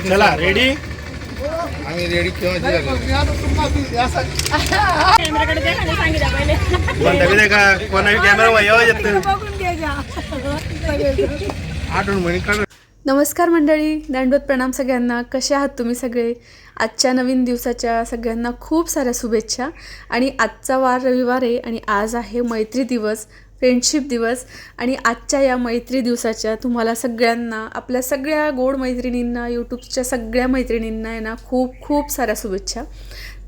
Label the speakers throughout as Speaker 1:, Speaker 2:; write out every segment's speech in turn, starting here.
Speaker 1: चला रेडी
Speaker 2: आम्ही रेडी केव्हा
Speaker 3: कॅमेराकडे दे आणि सांगितलं पहिले.
Speaker 1: बंद बिंद का कोणा कॅमेरा येत
Speaker 3: बघून घ्यायच्या
Speaker 2: आठवण म्हणे काढ
Speaker 4: नमस्कार मंडळी दंडवत प्रणाम सगळ्यांना. कसे आहात तुम्ही सगळे? आजच्या नवीन दिवसाच्या सगळ्यांना खूप साऱ्या शुभेच्छा. आणि आजचा वार रविवार आहे आणि आज आहे मैत्री दिवस. फ्रेंडशिप दिवस आणि आजच्या या मैत्री दिवसाच्या तुम्हाला सगळ्यांना आपल्या सगळ्या गोड मैत्रिणींना यूट्यूबच्या सगळ्या मैत्रिणींना आहे ना खूप खूप साऱ्या शुभेच्छा.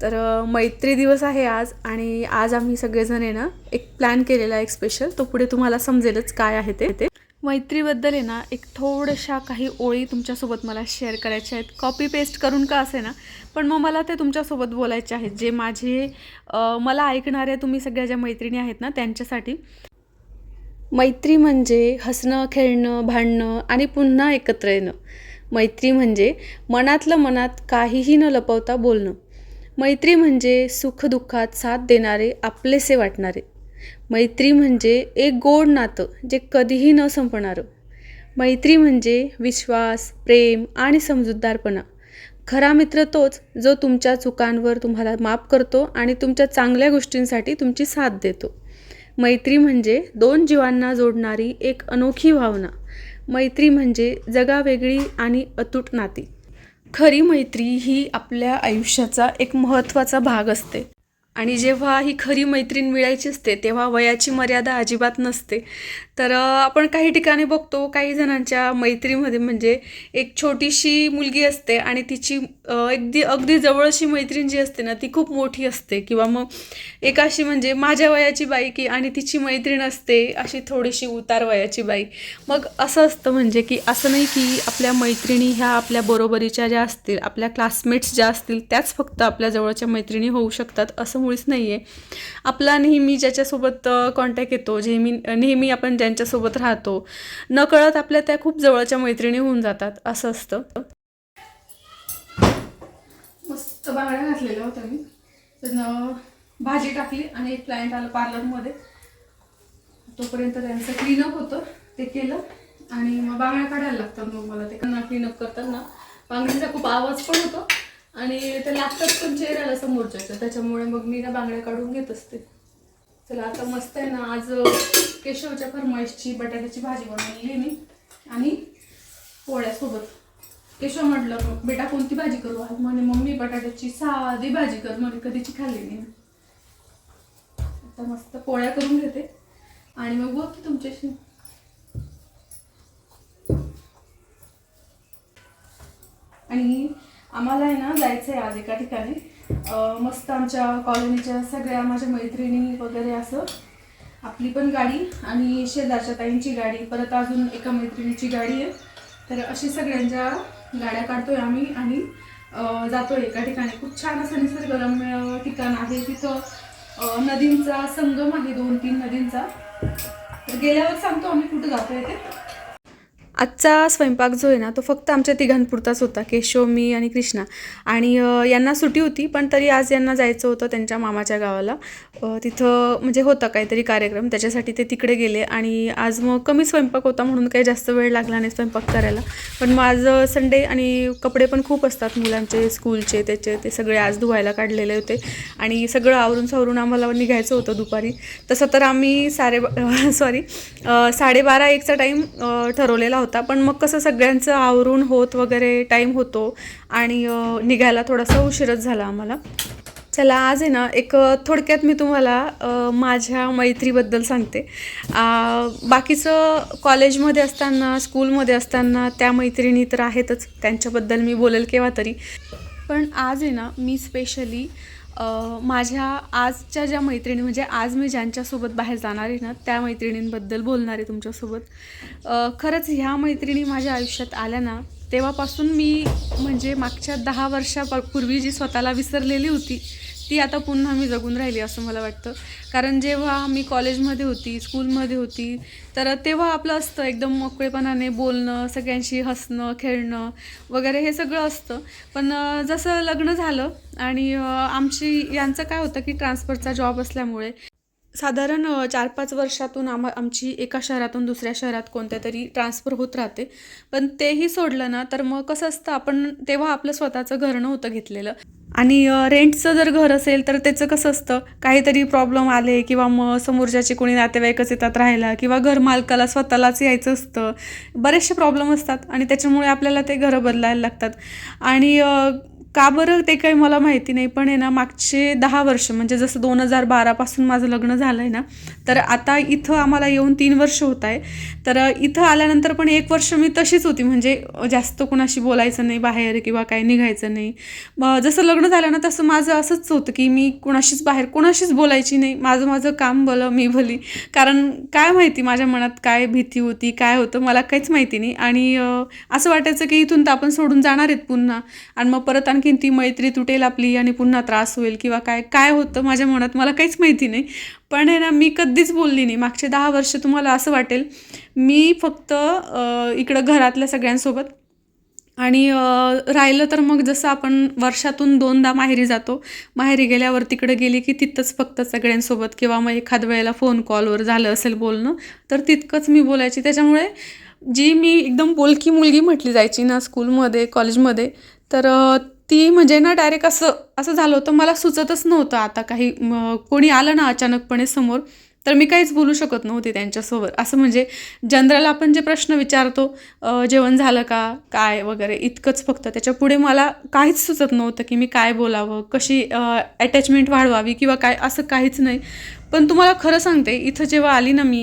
Speaker 4: तर मैत्री दिवस आहे आज आणि आज आम्ही सगळेजण आहे ना एक प्लॅन केलेला आहे एक स्पेशल तो पुढे तुम्हाला समजेलच काय आहे ते. ते मैत्रीबद्दल आहे ना एक थोड्याशा काही ओळी तुमच्यासोबत मला शेअर करायच्या आहेत. कॉपी पेस्ट करून का असे ना पण मग मला ते तुमच्यासोबत बोलायचे आहेत. जे माझे मला ऐकणाऱ्या तुम्ही सगळ्या ज्या मैत्रिणी आहेत ना त्यांच्यासाठी. मैत्री म्हणजे हसणं खेळणं भांडणं आणि पुन्हा एकत्र येणं. मैत्री म्हणजे मनातलं मनात काहीही न लपवता बोलणं. मैत्री म्हणजे सुखदुःखात साथ देणारे आपलेसे वाटणारे. मैत्री म्हणजे एक गोड नातं जे कधीही न संपणारं. मैत्री म्हणजे विश्वास प्रेम आणि समजूतदारपणा. खरा मित्र तोच जो तुमच्या चुकांवर तुम्हाला माफ करतो आणि तुमच्या चांगल्या गोष्टींसाठी तुमची साथ देतो. मैत्री म्हणजे दोन जीवांना जोडणारी एक अनोखी भावना. मैत्री म्हणजे जगावेगळी आणि अतूट नाती. खरी मैत्री ही आपल्या आयुष्याचा एक महत्त्वाचा भाग असते. आणि जेव्हा ही खरी मैत्रीण मिळायची असते तेव्हा वयाची मर्यादा अजिबात नसते. तर आपण काही ठिकाणी बघतो काही जणांच्या मैत्रीमध्ये म्हणजे एक छोटीशी मुलगी असते आणि तिची अगदी अगदी जवळशी मैत्रीण जी असते ना ती खूप मोठी असते. किंवा मग एक अशी म्हणजे माझ्या वयाची बाई की आणि तिची मैत्रीण असते अशी थोडीशी उतार वयाची बाई. मग असं असतं म्हणजे की असं नाही की आपल्या मैत्रिणी ह्या आपल्या बरोबरीच्या ज्या असतील आपल्या क्लासमेट्स ज्या असतील त्याच फक्त आपल्या जवळच्या मैत्रिणी होऊ शकतात असं मुळीच नाही आहे आपला नेहमी ज्याच्यासोबत कॉन्टॅक्ट येतो नेहमी नेहमी आपण ज्यांच्यासोबत राहतो. नकळत आपल्या त्या खूप जवळच्या मैत्रिणी होऊन जातात असं असतं. मस्त बांगड्या घातलेल्या होत्या मी. पण भाजी टाकली आणि एक क्लायंट आलं पार्लरमध्ये तोपर्यंत त्यांचं क्लीनअप होतं ते केलं. आणि मग बांगड्या काढायला लागतात मग मला ते. क्लीनअप करताना बांगड्यांचा खूप आवाज पण होतो. आणि ते लागतात पण चेहऱ्याला समोरच्या त्याच्यामुळे मग मी ना बांगड्या काढून घेत असते. चला आता मस्त आहे ना आज केशवच्या फरमाईशची बटाट्याची भाजी बनवली मी आणि पोळ्यासोबत. केशव म्हटलं बेटा कोणती भाजी करू आज? म्हणे मम्मी बटाट्याची साधी भाजी कर. म्हणे कधीची खाल्ली नाही. आता मस्त पोळ्या करून घेते आणि मग बोलते तुमच्याशी. आणि आम्हाला आहे ना जायचं आहे आज एका ठिकाणी. मस्त आमच्या कॉलनीच्या सगळ्या माझ्या मैत्रिणी वगैरे असं. आपली पण गाडी आणि शेजारच्या ताईंची गाडी. परत अजून एका मैत्रिणीची गाडी आहे. तर अशी सगळ्यांच्या गाड्या काढतोय आम्ही आणि जातो जातोय एका ठिकाणी. खूप छान असं निसर्गरम्य ठिकाण आहे. तिथं नदींचा संगम आहे दोन तीन नदींचा. तर गेल्यावर सांगतो आम्ही कुठं जातोय ते. आजचा स्वयंपाक जो आहे ना तो फक्त आमच्या तिघांपुरताच होता केशव मी आणि कृष्णा. आणि यांना सुट्टी होती पण तरी आज यांना जायचं होतं त्यांच्या मामाच्या गावाला. तिथं म्हणजे होता काहीतरी कार्यक्रम त्याच्यासाठी ते तिकडे गेले आणि आज मग कमी स्वयंपाक होता म्हणून काही जास्त वेळ लागला नाही स्वयंपाक करायला. पण मग आज संडे आणि कपडे पण खूप असतात मुलांचे स्कूलचे त्याचे ते सगळे आज धुवायला काढलेले होते. आणि सगळं आवरून सावरून आम्हाला निघायचं होतं दुपारी. तसं तर आम्ही साडे सॉरी साडेबारा एकचा टाईम ठरवलेला होता पण मग कसं सगळ्यांचं आवरून होत वगैरे टाईम होतो आणि निघायला थोडासा उशीरच झाला आम्हाला. चला आज आहे ना एक थोडक्यात मी तुम्हाला माझ्या मैत्रीबद्दल सांगते. बाकीचं कॉलेजमध्ये असताना स्कूलमध्ये असताना त्या मैत्रिणी तर आहेतच. त्यांच्याबद्दल मी बोलेल केव्हा तरी. पण आज आहे ना मी स्पेशली माझ्या आजच्या ज्या मैत्रिणी म्हणजे आज मी ज्यांच्यासोबत बाहेर जाणार आहे ना त्या मैत्रिणींबद्दल बोलणार आहे तुमच्यासोबत. खरंच ह्या मैत्रिणी माझ्या आयुष्यात आल्या ना तेव्हापासून मी म्हणजे मागच्या दहा वर्षापूर्वी जी स्वतःला विसरलेली होती ती आता पुन्हा मी जगून राहिली असं मला वाटतं. कारण जेव्हा मी कॉलेजमध्ये होती स्कूलमध्ये होती तर तेव्हा आपलं असतं एकदम मोकळेपणाने बोलणं सगळ्यांशी हसणं खेळणं वगैरे हे सगळं असतं. पण जसं लग्न झालं आणि आमची यांचं काय होतं की ट्रान्सफरचा जॉब असल्यामुळे साधारण चार पाच वर्षातून आम आमची एका शहरातून दुसऱ्या शहरात कोणत्या तरी ट्रान्सफर होत राहते. पण तेही सोडलं ना तर मग कसं असतं आपण तेव्हा आपलं स्वतःचं घर नव्हतं घेतलेलं. आणि रेंटचं जर घर असेल तर त्याचं कसं असतं? काहीतरी प्रॉब्लेम आले किंवा मग समोरच्याचे कोणी नातेवाईकच येतात राहायला किंवा घर मालकाला स्वतःलाच यायचं असतं. बरेचसे प्रॉब्लेम असतात आणि त्याच्यामुळे आपल्याला ते घरं बदलायला लागतात. आणि का बरं ते काही मला माहिती नाही पण आहे ना मागचे दहा वर्ष म्हणजे जसं दोन हजार बारापासून माझं लग्न झालं आहे ना तर आता इथं आम्हाला येऊन तीन वर्ष होत आहे. तर इथं आल्यानंतर पण एक वर्ष मी तशीच होती म्हणजे जास्त कोणाशी बोलायचं नाही बाहेर किंवा काही निघायचं नाही. मग जसं लग्न झालं ना तसं माझं असंच होतं की मी कोणाशीच बाहेर कोणाशीच बोलायची नाही माझं माझं काम भलं मी भली. कारण काय माहिती माझ्या मनात काय भीती होती काय होतं मला काहीच माहिती नाही. आणि असं वाटायचं की इथून तर आपण सोडून जाणार आहेत पुन्हा. आणि मग परत आणखीन ती मैत्री तुटेल आपली आणि पुन्हा त्रास होईल किंवा काय काय होतं माझ्या मनात मला काहीच माहिती नाही. पण आहे ना मी कधीच बोलली नाही. मागचे दहा वर्ष तुम्हाला असं वाटेल मी फक्त इकडं घरातल्या सगळ्यांसोबत आणि राहिलं तर मग जसं आपण वर्षातून दोनदा माहेरी जातो. माहेरी गेल्यावर तिकडे गेली की तिथंच फक्त सगळ्यांसोबत किंवा मग एखाद वेळेला फोन कॉलवर झालं असेल बोलणं तर तितकंच मी बोलायची. त्याच्यामुळे जी मी एकदम बोलकी मुलगी म्हटली जायची ना स्कूलमध्ये कॉलेजमध्ये तर ती म्हणजे ना डायरेक्ट असं असं झालं होतं मला सुचतच नव्हतं आता काही कोणी आलं ना अचानकपणे समोर तर मी काहीच बोलू शकत नव्हते त्यांच्यासोबत. असं म्हणजे जनरल आपण जे प्रश्न विचारतो जेवण झालं का काय वगैरे इतकंच फक्त. त्याच्या पुढे मला काहीच सुचत नव्हतं की मी काय बोलावं कशी अटॅचमेंट वाढवावी किंवा काय असं काहीच नाही. पण तुम्हाला खरं सांगते इथं जेव्हा आली ना मी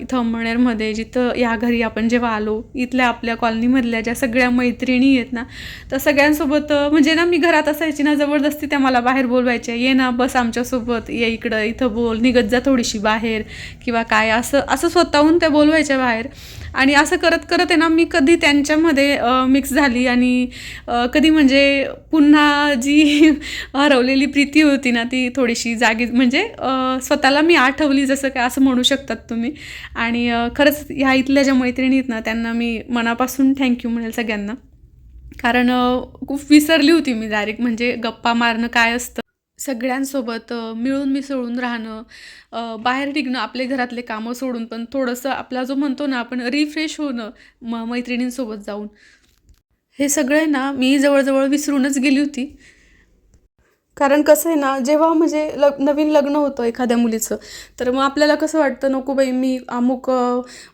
Speaker 4: इथं अंबळनेरमध्ये जिथं या घरी आपण जेव्हा आलो इथल्या आपल्या कॉलनीमधल्या ज्या सगळ्या मैत्रिणी आहेत ना तर सगळ्यांसोबत म्हणजे ना मी घरात असायची ना जबरदस्ती त्या मला बाहेर बोलवायच्या ये ना बस आमच्यासोबत ये इकडं इथं बोल निघत जा थोडीशी बाहेर किंवा काय असं असं स्वतःहून त्या बोलवायच्या बाहेर. आणि असं करत करत आहे ना मी कधी त्यांच्यामध्ये मिक्स झाली आणि कधी म्हणजे पुन्हा जी हरवलेली प्रीती होती ना ती थोडीशी जागी म्हणजे स्वतःला मी आठवली जसं काय असं म्हणू शकतात तुम्ही. आणि खरंच ह्या इथल्या ज्या मैत्रिणी आहेत ना त्यांना मी मनापासून थँक्यू म्हणेल सगळ्यांना. कारण खूप विसरली होती मी डायरेक्ट म्हणजे गप्पा मारणं काय असतं. सगळ्यांसोबत मिळून मिसळून राहणं बाहेर निघणं आपले घरातले कामं सोडून पण थोडंसं आपला जो म्हणतो ना आपण रिफ्रेश होणं म मैत्रिणींसोबत जाऊन. हे सगळं ना मी जवळजवळ विसरूनच गेली होती. कारण कसं आहे ना जेव्हा म्हणजे लग नवीन लग्न होतं एखाद्या मुलीचं तर मग आपल्याला कसं वाटतं नको बाई मी अमुक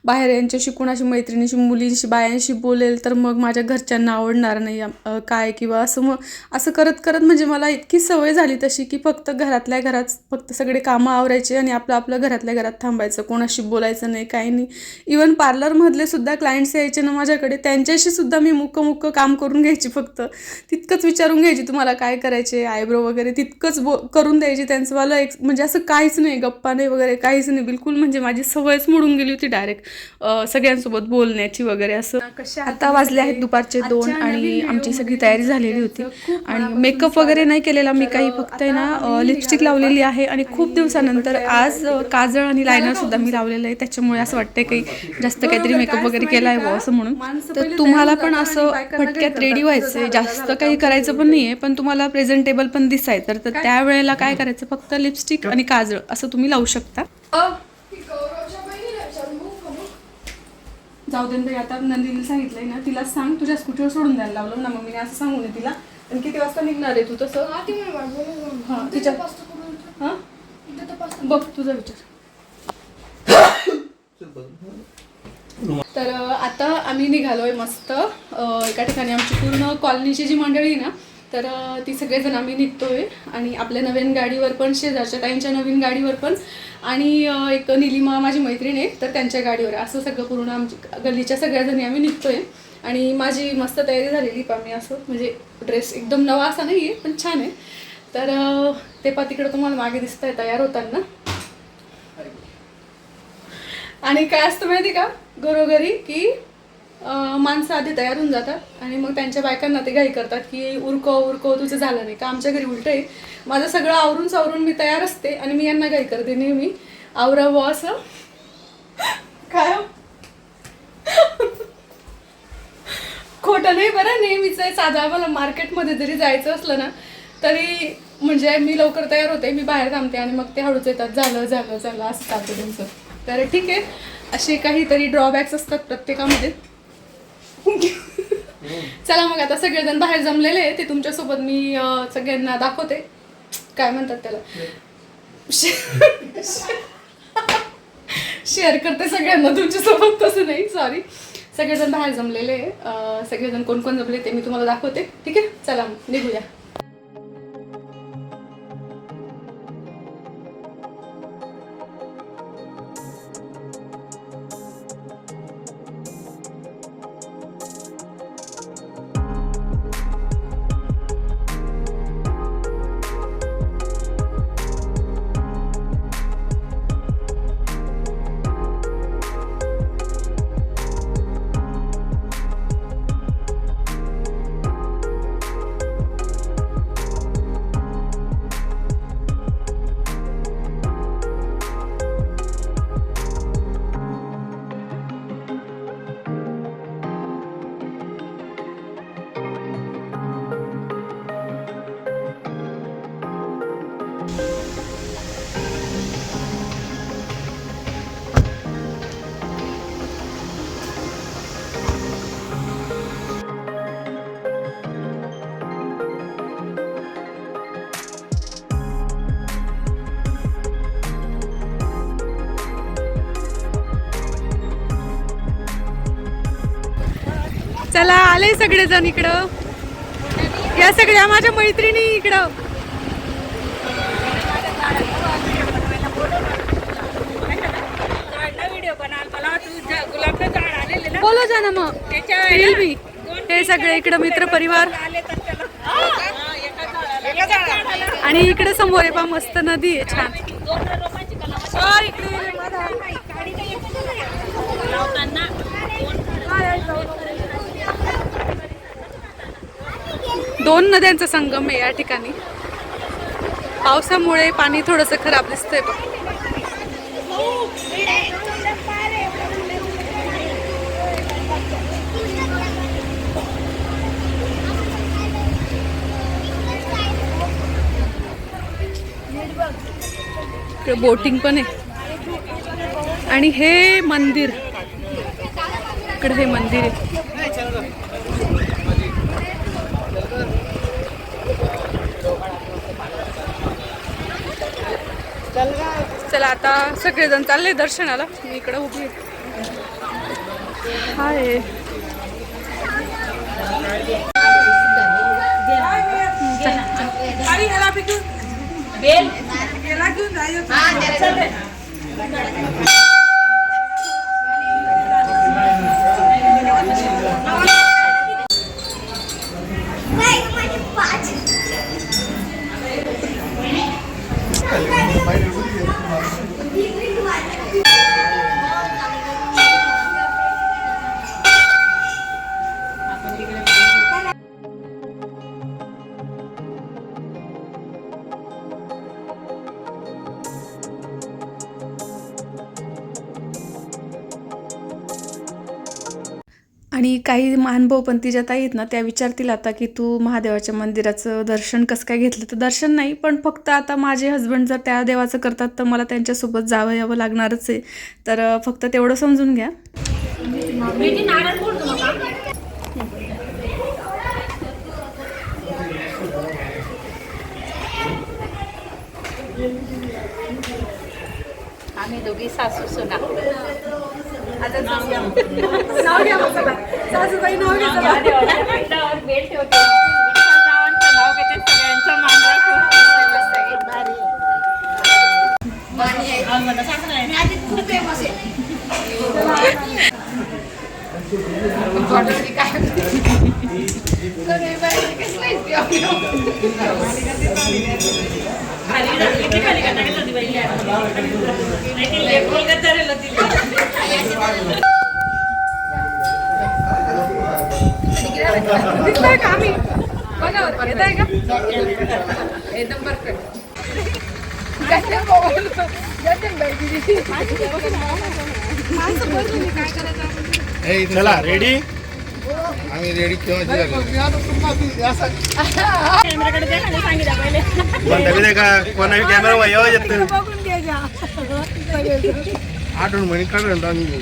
Speaker 4: बाहेर यांच्याशी कुणाशी मैत्रिणीशी मुलींशी बायांशी बोलेल तर मग माझ्या घरच्यांना आवडणार नाही काय किंवा असं मग असं करत करत म्हणजे मला इतकी सवय झाली तशी की फक्त घरातल्या घरात फक्त सगळे कामं आवरायचे आणि आपलं आपलं घरातल्या घरात थांबायचं कोणाशी बोलायचं नाही काही नाही. इवन पार्लरमधले सुद्धा क्लायंट्स यायचे ना माझ्याकडे त्यांच्याशी सुद्धा मी मुक्क मुक्क काम करून घ्यायची फक्त. तितकंच विचारून घ्यायची तुम्हाला काय करायचे आयब्रो वगैरे तितकंच बो करून द्यायची त्यांचं मला एक म्हणजे असं काहीच नाही गप्पा नाही वगैरे काहीच नाही. बिलकुल म्हणजे माझी सवयच मोडून गेली होती डायरेक्ट सगळ्यांसोबत बोलण्याची वगैरे असं. आता वाजले आहेत दुपारचे दोन आणि आमची सगळी तयारी झालेली होती. आणि मेकअप वगैरे नाही केलेला मी काही फक्त आहे ना लिपस्टिक लावलेली आहे आणि खूप दिवसानंतर आज काजळ आणि लायनर सुद्धा मी लावलेलं आहे. त्याच्यामुळे असं वाटतंय काही जास्त काहीतरी मेकअप वगैरे केला आहे असं म्हणून. तर तुम्हाला पण असं फटक्यात रेडी व्हायचं जास्त काही करायचं पण नाही आहे पण तुम्हाला प्रेझेंटेबल पण दिसायचं तर त्यावेळेला काय करायचं? फक्त लिपस्टिक आणि काजळ असं तुम्ही लावू शकता. जाऊ दे आता नंदिनीला सांगितलंय ना तिला सांग तुझ्या स्कूटीवर सोडून द्यायला लावलं ना मम्मीने असं सांगू नये तिला. आणि किती वाजता निघणार आहे तू तसं? हा तिच्या हा? बघ तुझा विचार. तर आता आम्ही निघालोय मस्त. एका ठिकाणी आमची पूर्ण कॉलनीची जी मंडळी आहे ना तर ती सगळेजण आम्ही निघतोय आणि आपल्या नवीन गाडीवर पण शेजारच्या ताईंच्या नवीन गाडीवर पण आणि एक निलिमा माझी मैत्रीण आहे तर त्यांच्या गाडीवर. असं सगळं पूर्ण आमची गल्लीच्या सगळ्याजणी आम्ही निघतोय. आणि माझी मस्त तयारी झालेली पा मी असं म्हणजे ड्रेस एकदम नवा असा नाही आहे पण छान आहे. तर ते पा तिकडं तुम्हाला मागे दिसत आहे तयार होताना. आणि काय असतं माहिती का? घरोघरी की माणसं आधी तयार होऊन जातात आणि मग त्यांच्या बायकांना ते घाई करतात की उरको उरको तुझं झालं नाही. का आमच्या घरी उलट आहे. माझं सगळं आवरून सावरून मी तयार असते आणि मी यांना घाई करते नेहमी. आवरावं असं. काय? खोटं नाही बरं नेहमीच आहे. साधा आम्हाला मार्केटमध्ये जरी जायचं असलं ना तरी म्हणजे मी लवकर तयार होते मी बाहेर थांबते आणि मग ते हळूच येतात. झालं झालं झालं असं चालतं त्यांचं तर ठीक आहे. असे काहीतरी ड्रॉबॅक्स असतात प्रत्येकामध्ये. चला मग आता सगळेजण बाहेर जमलेले आहे ते तुमच्यासोबत मी सगळ्यांना दाखवते. काय म्हणतात त्याला? शेअर करते सगळ्यांना तुमच्यासोबत. तसं नाही सॉरी सगळेजण बाहेर जमलेले आहे सगळेजण कोण कोण जमले ते मी तुम्हाला दाखवते. ठीक आहे? चला मग निघूया. सगळेजण इकडं? या सगळ्या माझ्या मैत्रिणी इकडं. बोलो जा ना मग मी हे सगळे इकडं मित्र परिवार आणि इकडे समोर आहे मस्त नदी आहे छान. इकडे दोन नद्यांचा संगम आहे या ठिकाणी. पावसामुळे पाणी थोडंसं खराब दिसतंय बघ. बोटिंग पण आहे. आणि हे मंदिर. इकडे हे मंदिर आहे. चला आता सगळेजण चालले दर्शनाला. मी इकडे उभी आहे. हाय.
Speaker 3: बेल.
Speaker 4: आणि काही महानुभाव पंथीच्या ताई आहेत ना त्या विचारतील आता की तू महादेवाच्या मंदिराचं दर्शन कसं काय घेतलं? तर दर्शन नाही पण फक्त आता माझे हस्बंड जर त्या देवाचं करतात तर मला त्यांच्यासोबत जावं यावं लागणारच आहे. तर फक्त तेवढं समजून घ्या.
Speaker 3: आम्ही दोघी सासू सुना.
Speaker 4: नाव घ्या मग चला. सासूबाई नाव
Speaker 3: बेल ठेवतो विठ्ठलरावांचं नाव घेते सगळ्यांचं मान
Speaker 4: दिसतंय का आम्ही? बघा बरं, येत आहे का? एकदम परफेक्ट
Speaker 1: चला रेडी
Speaker 2: आम्ही रेडी
Speaker 1: बिंद का कोणा कॅमेरा
Speaker 2: आठवण म्हणे काढून आम्ही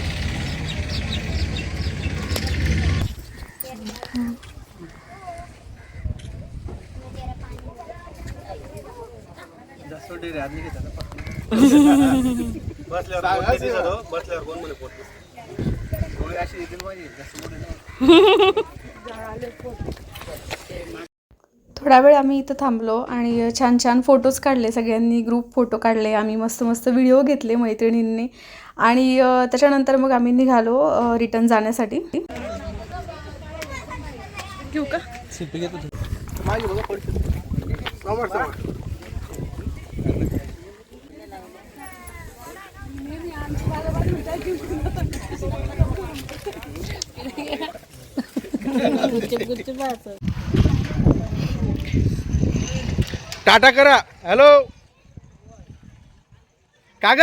Speaker 1: बसल्यावर कोण नाही दिसत हो. बसल्यावर कोण म्हणे पोट दिसतं.
Speaker 4: थोडा वेळ आम्ही इथं थांबलो आणि छान छान फोटोज काढले सगळ्यांनी ग्रुप फोटो काढले आम्ही मस्त मस्त व्हिडिओ घेतले मैत्रिणींनी. आणि अ, त्याच्यानंतर मग आम्ही निघालो रिटर्न जाण्यासाठी. घेऊ का?
Speaker 1: टाटा करा. हॅलो का ग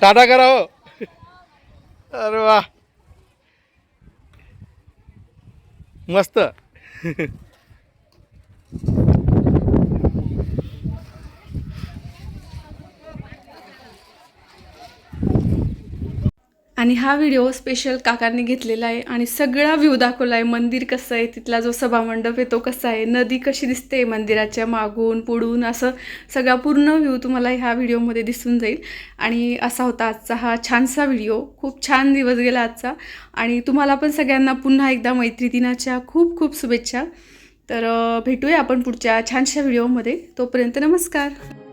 Speaker 1: टाटा करा हो. अरे वा मस्त.
Speaker 4: आणि हा व्हिडिओ स्पेशल काकांनी घेतलेला आहे आणि सगळा व्ह्यू दाखवला आहे मंदिर कसं आहे तिथला जो सभामंडप आहे तो कसा आहे नदी कशी दिसते मंदिराच्या मागून पुढून असं सगळा पूर्ण व्ह्यू तुम्हाला ह्या व्हिडिओमध्ये दिसून जाईल. आणि असा होता आजचा हा छानसा व्हिडिओ खूप छान दिवस गेला आजचा. आणि तुम्हाला पण सगळ्यांना पुन्हा एकदा मैत्री दिनाच्या खूप खूप शुभेच्छा. तर भेटूया आपण पुढच्या छानशा व्हिडिओमध्ये तोपर्यंत नमस्कार.